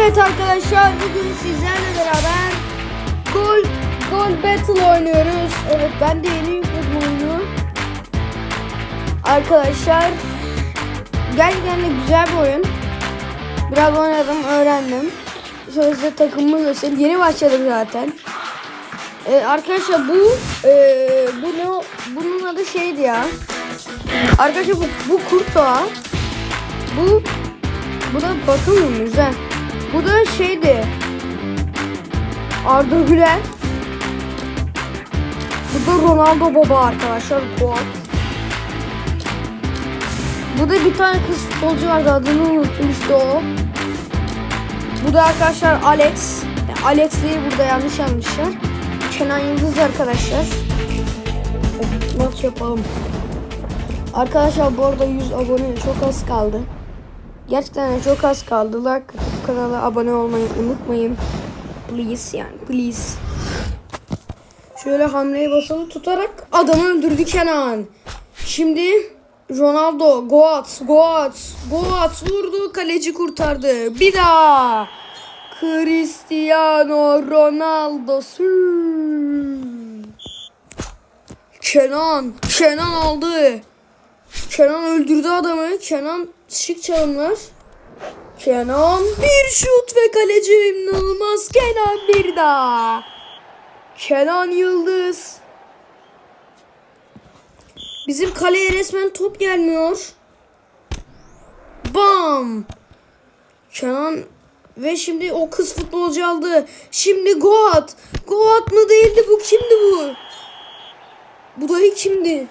Evet arkadaşlar bugün sizlerle beraber Gol Gol Battle oynuyoruz. Evet ben de yeni yükledim oyunu. Arkadaşlar gerçekten de güzel bir oyun. Biraz oynadım, öğrendim. Şöyle size takımımı göstereyim. Yeni başladım zaten. Ee, arkadaşlar bu e, bu ne o- bunun adı şeydi ya. Arkadaşlar bu, bu kurtağa bu bu da bakın güzel. Bu da şeydi. Arda Güler. Bu da Ronaldo baba arkadaşlar. Goat. Bu da bir tane kız futbolcu vardı adını unuttum işte o. Bu da arkadaşlar Alex. Yani Alex diye burada yanlış yazmışlar. Kenan Yıldız arkadaşlar. Maç yapalım. Arkadaşlar bu arada 100 abone çok az kaldı. Gerçekten çok az kaldı. Like kanala abone olmayı unutmayın. Please yani please. Şöyle hamleyi basalı tutarak adamı öldürdü Kenan. Şimdi Ronaldo, Goat, Goat, Goat vurdu, kaleci kurtardı. Bir daha. Cristiano Ronaldo. Kenan, Kenan aldı. Kenan öldürdü adamı. Kenan şık çalımlar. Kenan bir şut ve kaleci inanılmaz. Kenan bir daha. Kenan Yıldız. Bizim kaleye resmen top gelmiyor. Bam. Kenan ve şimdi o kız futbolcu aldı. Şimdi Goat. Goat mı değildi bu? Kimdi bu? Bu dayı kimdi?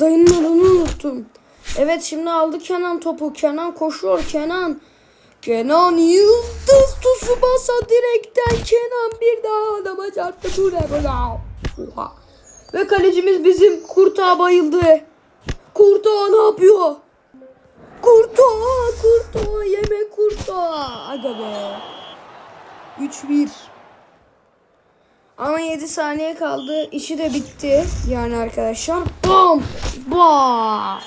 Dayının adını unuttum. Evet şimdi aldı Kenan topu. Kenan koşuyor Kenan. Kenan Yıldız tusu basa direkten Kenan bir daha adama çarptı. Oha. Ve kalecimiz bizim Kurtağa bayıldı. Kurtağa ne yapıyor? Kurtağa, Kurtağa, yeme Kurtağa. Aga be. 3-1. Ama 7 saniye kaldı. İşi de bitti. Yani arkadaşlar. Bam! Bam!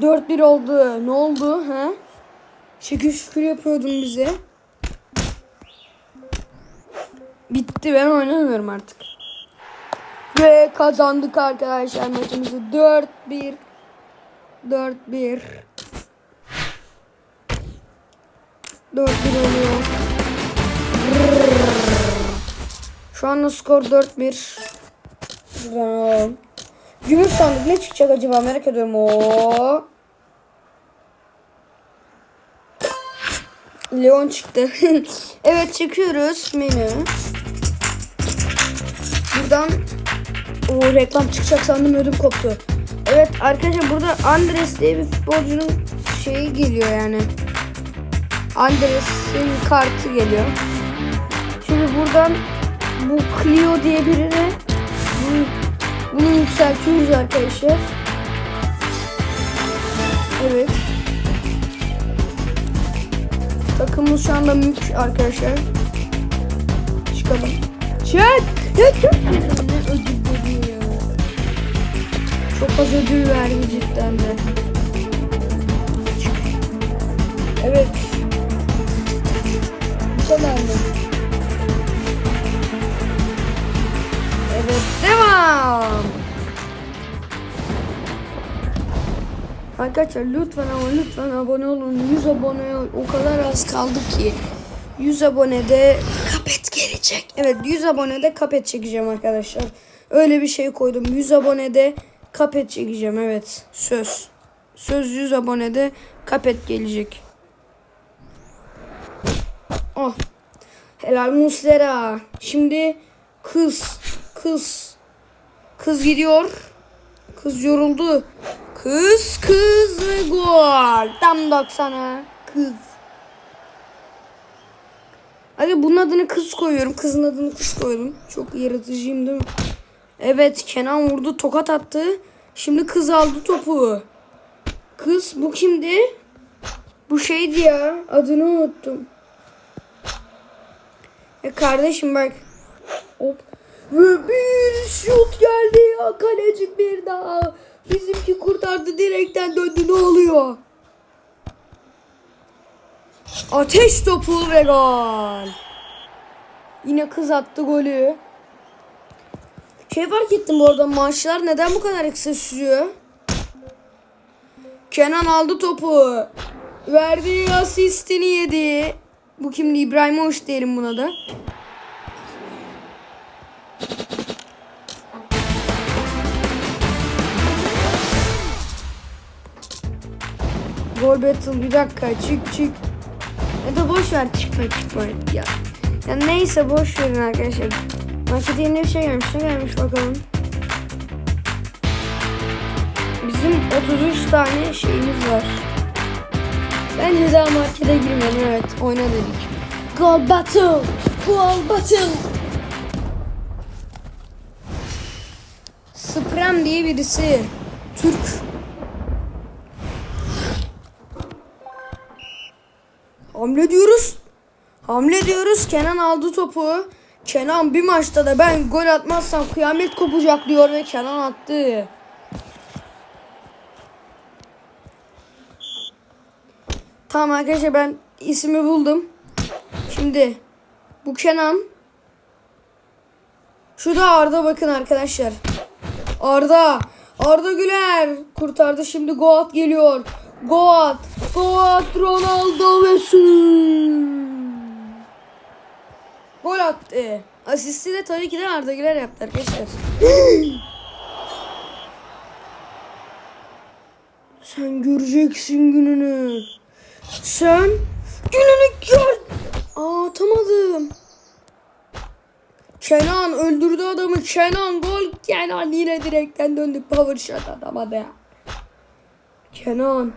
4-1 oldu. Ne oldu? He? Şükür şükür yapıyordun bize. Bitti. Ben oynamıyorum artık. Ve kazandık arkadaşlar maçımızı. 4-1. 4-1. 4-1 oluyor. Şu anda skor 4-1. Şuradan. Gümüş sandık ne çıkacak acaba merak ediyorum. Oo. Leon çıktı. evet çıkıyoruz menü. Buradan o reklam çıkacak sandım ödüm koptu. Evet arkadaşlar burada Andres diye bir futbolcunun şeyi geliyor yani. Andres'in kartı geliyor. Şimdi buradan bu Clio diye birine bunu yükseltiyoruz arkadaşlar. Evet. Takımımız şu anda mük arkadaşlar. Çıkalım. Çık! Çık! çık. Çok az ödül verdi cidden de. Evet. Bu kadar mı? Evet devam. Arkadaşlar lütfen ama lütfen abone olun. 100 abone o kadar az kaldı ki. 100 abonede kapet gelecek. Evet 100 abonede kapet çekeceğim arkadaşlar. Öyle bir şey koydum. 100 abonede kapet çekeceğim evet. Söz. Söz 100 abonede kapet gelecek. Oh. Helal Muslera. Şimdi kız. Kız. Kız gidiyor. Kız yoruldu. Kız kız ve gol. Tam 90'a. Kız. Hadi bunun adını kız koyuyorum. Kızın adını kız koydum. Çok yaratıcıyım değil mi? Evet Kenan vurdu tokat attı. Şimdi kız aldı topu. Kız bu kimdi? Bu şeydi ya. Adını unuttum. E kardeşim bak. Hop. Ve bir şut geldi ya. Kaleci bir daha. Bizimki vardı direkten döndü ne oluyor? Ateş topu ve gol. Yine kız attı golü. Şey fark ettim bu arada maçlar neden bu kadar kısa sürüyor? Kenan aldı topu. Verdi asistini yedi. Bu kimdi? İbrahim Hoş diyelim buna da. Gol battle bir dakika çık çık. Ya da boş ver çıkma çıkma ya. Ya neyse boş verin arkadaşlar. Markete yeni bir şey gelmiş. Ne gelmiş bakalım. Bizim 33 tane şeyimiz var. Bence daha markete girmeyelim evet oyna dedik. Gol battle. Gol battle. Sprem diye birisi. Türk. Hamle diyoruz. Hamle diyoruz. Kenan aldı topu. Kenan bir maçta da ben gol atmazsam kıyamet kopacak diyor ve Kenan attı. Tamam arkadaşlar ben ismi buldum. Şimdi bu Kenan. Şu da Arda bakın arkadaşlar. Arda. Arda Güler kurtardı. Şimdi Goat geliyor. Goat. Goat Ronaldo ve Gol attı. Asisti de tabii ki de Arda Güler yaptı arkadaşlar. Sen göreceksin gününü. Sen gününü gör. Aa atamadım. Kenan öldürdü adamı. Kenan gol. Kenan yine direkten döndü. Power shot atamadı. Kenan.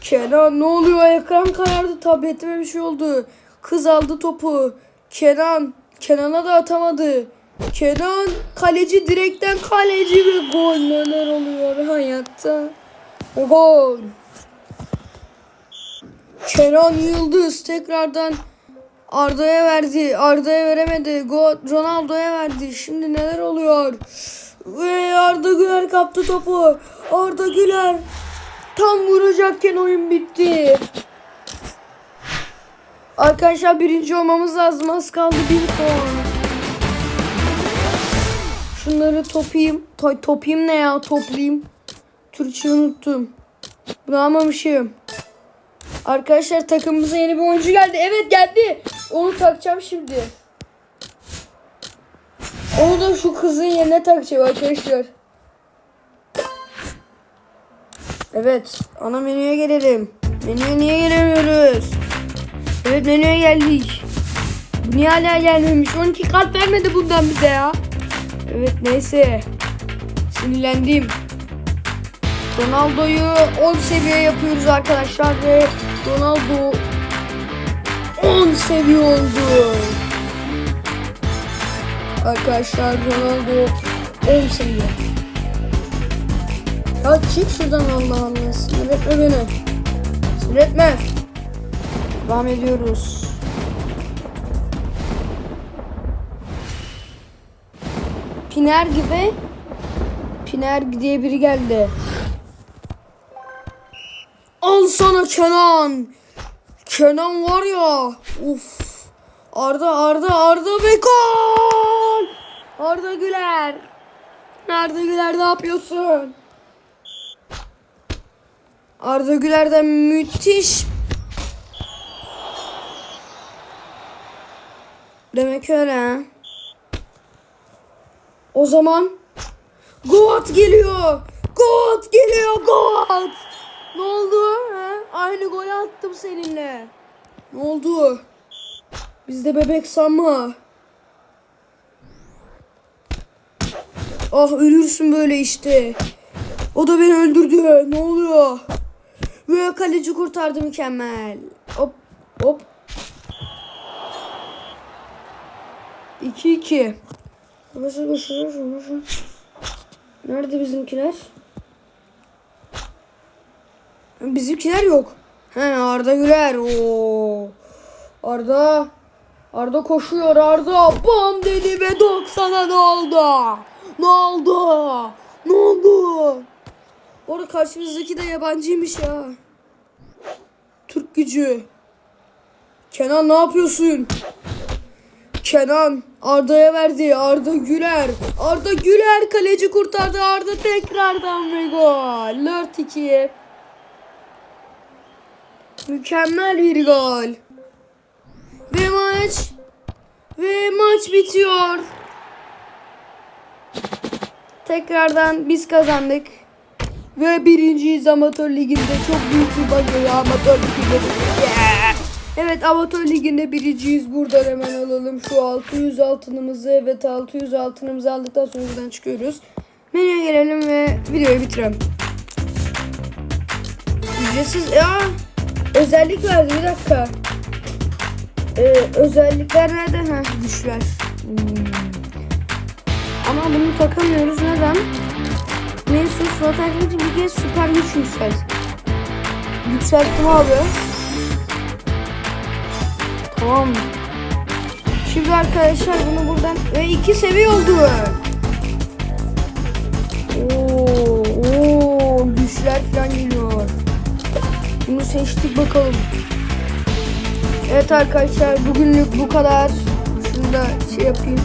Kenan ne oluyor? Ekran karardı. Tabletime bir şey oldu. Kız aldı topu. Kenan. Kenan'a da atamadı. Kenan kaleci direkten kaleci ve gol. Neler oluyor hayatta? Gol. Kenan Yıldız tekrardan Arda'ya verdi. Arda'ya veremedi. Gol Ronaldo'ya verdi. Şimdi neler oluyor? Ve Arda Güler kaptı topu. Arda Güler tam vuracakken oyun bitti. Arkadaşlar birinci olmamız lazım. Az kaldı bir puan. Şunları topayım. Toy topayım ne ya? Toplayayım. Türkçe unuttum. Bunu almamışım. Arkadaşlar takımımıza yeni bir oyuncu geldi. Evet geldi. Onu takacağım şimdi. Onu da şu kızın yerine takacağım arkadaşlar. Evet. Ana menüye gelelim. Menüye niye gelemiyoruz? Evet menüye geldik. Bu niye hala gelmemiş? 12 kalp vermedi bundan bize ya. Evet neyse. Sinirlendim. Ronaldo'yu 10 seviye yapıyoruz arkadaşlar ve Ronaldo 10 seviye oldu. Arkadaşlar Ronaldo 10 seviye. Ya çık şuradan Allah Allah. Sinir etme beni. Sinir etme. Devam ediyoruz. Piner gibi Piner diye biri geldi. Al sana Kenan. Kenan var ya. Uf. Arda Arda Arda ve gol. Arda Güler. Arda Güler ne yapıyorsun? Arda Güler'den müthiş. Demek öyle. O zaman Goat geliyor. Goat geliyor. Goat. Ne oldu? Ha? Aynı gol attım seninle. Ne oldu? Bizde bebek sanma. Ah ölürsün böyle işte. O da beni öldürdü. Ne oluyor? Ve kaleci kurtardı mükemmel. Hop hop. 2-2. Burası burası burası. Nerede bizimkiler? Bizimkiler yok. He Arda Güler. Oo. Arda. Arda koşuyor. Arda bam dedi ve 90'a ne oldu? Ne oldu? Ne oldu? Orada karşımızdaki de yabancıymış ya. Türk gücü. Kenan ne yapıyorsun? Kenan Arda'ya verdi. Arda Güler. Arda Güler kaleci kurtardı. Arda tekrardan ve gol. 4-2. Mükemmel bir gol. Ve maç ve maç bitiyor. Tekrardan biz kazandık. Ve birinciyiz amatör liginde. Çok büyük bir başarı amatör liginde. Yeah! Evet amatör liginde birinciyiz. Buradan hemen alalım şu 600 altınımızı. Evet 600 altınımızı aldıktan sonra buradan çıkıyoruz. Menüye gelelim ve videoyu bitirelim. Ücretsiz ya özellik verdi bir dakika. Ee, özellikler nerede? Ha güçler. Hmm. Ama bunu takamıyoruz. Neden? Mensus Rotak'ın bir kez süper güç yükselt. Yükselttim abi. Tamam. Şimdi arkadaşlar bunu buradan ve iki seviye oldu. Oo, oo, güçler falan geliyor. Bunu seçtik bakalım. Evet arkadaşlar bugünlük bu kadar. Şunu da şey yapayım.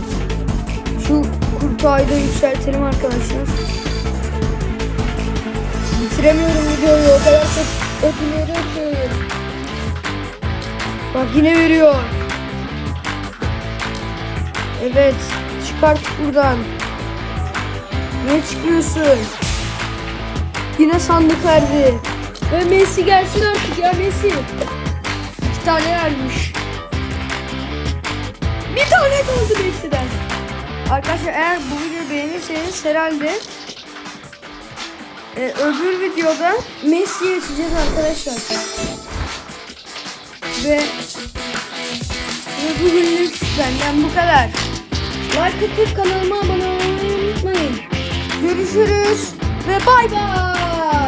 Şu kurtu ayda yükseltelim arkadaşlar. Bitiremiyorum videoyu o kadar çok ödül ki. Bak yine veriyor. Evet çıkart buradan. Ne çıkıyorsun? Yine sandık verdi. Ve Messi gelsin artık ya Messi. İki tane vermiş. Bir tane kaldı Messi'den. Arkadaşlar eğer bu videoyu beğenirseniz herhalde e, öbür videoda Messi'yi açacağız arkadaşlar. Ve, ve bugünlük benden bu kadar. Like atıp kanalıma abone olmayı unutmayın. Görüşürüz ve bay bay.